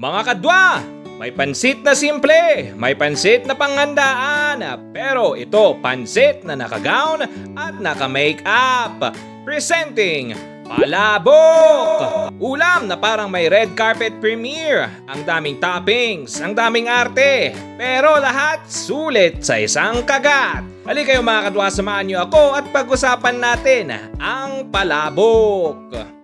Mga kadwa, may pansit na simple, may pansit na panghandaan, pero ito pansit na nakagown at naka-makeup. Presenting Palabok! Ulam na parang may red carpet premiere. Ang daming toppings, ang daming arte. Pero lahat sulit sa isang kagat. Halika kayo mga kadwa, samahan niyo ako at pag-usapan natin ang palabok.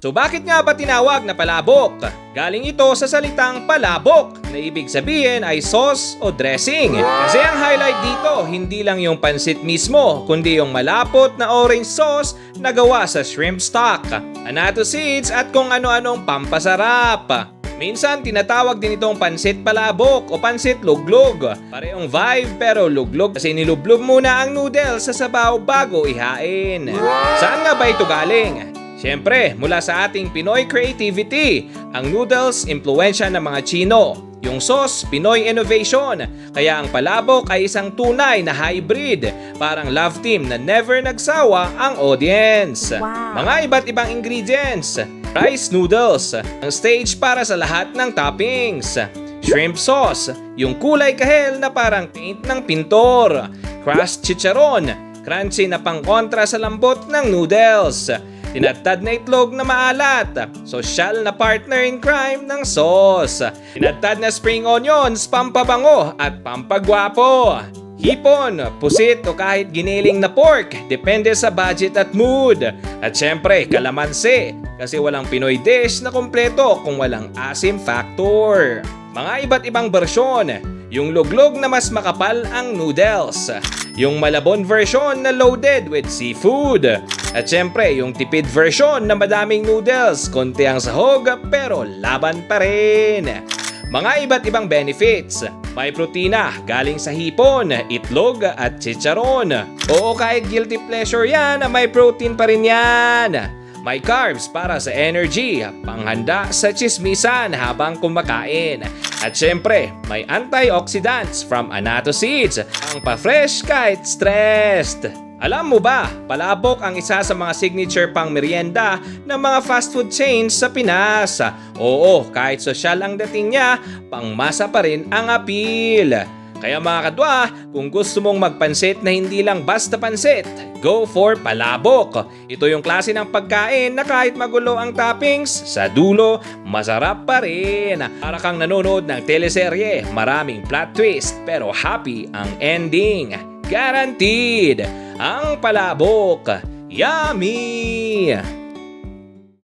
So bakit nga ba tinawag na palabok? Galing ito sa salitang palabok na ibig sabihin ay sauce o dressing. Kasi ang highlight dito, hindi lang yung pansit mismo, kundi yung malapot na orange sauce na gawa sa shrimp stock, anato seeds at kung ano-anong pampasarap. Minsan tinatawag din itong pansit palabok o pansit luglog. Parehong vibe pero luglog kasi nilublog muna ang noodles sa sabaw bago ihain. Saan nga ba ito galing? Siyempre, mula sa ating Pinoy creativity, ang noodles, impluensya ng mga Chino. Yung sauce, Pinoy innovation. Kaya ang palabok ay isang tunay na hybrid. Parang love team na never nagsawa ang audience. Wow. Mga iba't ibang ingredients. Rice noodles, ang stage para sa lahat ng toppings. Shrimp sauce, yung kulay kahel na parang paint ng pintor. Crushed chicharon, crunchy na pangkontra sa lambot ng noodles. Tinadtad na itlog na maalat. Sosyal na partner in crime ng sauce. Tinadtad na spring onions, pampabango at pampagwapo. Hipon, pusit o kahit giniling na pork, depende sa budget at mood. At syempre, kalamansi, kasi walang Pinoy dish na kompleto kung walang asim factor. Mga iba't ibang bersyon, yung luglog na mas makapal ang noodles, yung malabon version na loaded with seafood, at syempre yung tipid version na madaming noodles, konti ang sahog pero laban pa rin. Mga iba't ibang benefits. May protina galing sa hipon, itlog at chicharon. Oo kahit guilty pleasure yan, may protein pa rin yan. May carbs para sa energy, panghanda sa chismisan habang kumakain. At syempre, may antioxidants from Anato Seeds, ang pa-fresh kahit stressed. Alam mo ba, palabok ang isa sa mga signature pang merienda ng mga fast food chains sa Pinas. Oo, kahit sosyal ang dating niya, pangmasa pa rin ang appeal. Kaya mga kadwa, kung gusto mong magpansit na hindi lang basta pansit, go for palabok. Ito yung klase ng pagkain na kahit magulo ang toppings, sa dulo, masarap pa rin. Para kang nanonood ng teleserye, maraming plot twist pero happy ang ending. Guaranteed! Ang palabok, yummy!